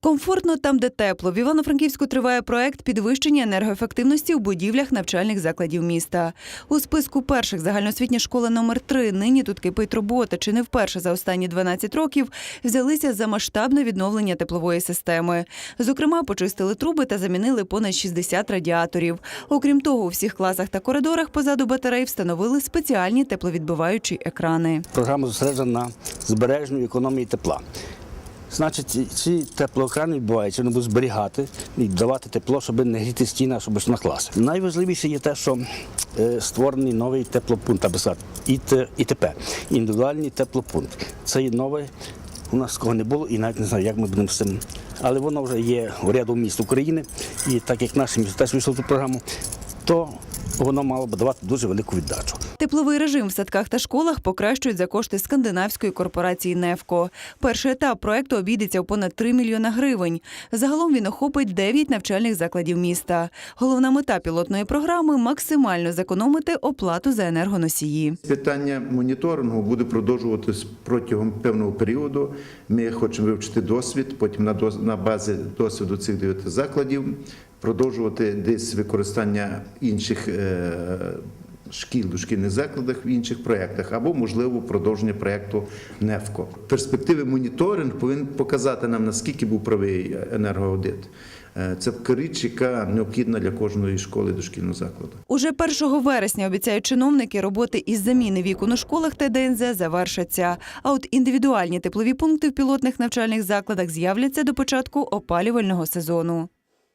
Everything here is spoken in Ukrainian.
Комфортно там, де тепло. В Івано-Франківську триває проект підвищення енергоефективності у будівлях навчальних закладів міста. У списку перших загальноосвітня школа номер 3 нині тут кипить робота. Чи не вперше за останні 12 років взялися за масштабне відновлення теплової системи. Зокрема, почистили труби та замінили понад 60 радіаторів. Окрім того, у всіх класах та коридорах позаду батарей встановили спеціальні тепловідбиваючі екрани. Програма зосереджена на збереженню економії тепла. Значить, ці- теплоекрани відбуваються, вони будуть зберігати і давати тепло, щоб не гріти стіни, а щоб на. Найважливіше є те, що е, створений новий теплопункт, аби сказати, ІТ, ІТП, індивідуальний теплопункт. Це є нове, у нас такого не було і навіть не знаю, як ми будемо з цим. Але воно вже є у ряду міст України, і так як наше місто теж вийшло в цю програму, то воно мало б давати дуже велику віддачу. Тепловий режим в садках та школах покращують за кошти скандинавської корпорації «Нефко». Перший етап проекту обійдеться у понад 3 мільйона гривень. Загалом він охопить 9 навчальних закладів міста. Головна мета пілотної програми максимально зекономити оплату за енергоносії. Питання моніторингу буде продовжуватись протягом певного періоду. Ми хочемо вивчити досвід, потім на, дос- на базі досвіду цих дев'яти закладів продовжувати десь використання інших е, шкіл, дошкільних закладах в інших проєктах або, можливо, продовження проєкту НЕФКО. Перспективи моніторинг повинен показати нам, наскільки був правий енергоаудит. Е, Це річ, яка необхідна для кожної школи дошкільного закладу. Уже 1 вересня обіцяють чиновники роботи із заміни вікон у школах та ДНЗ завершаться. А от індивідуальні теплові пункти в пілотних навчальних закладах з'являться до початку опалювального сезону.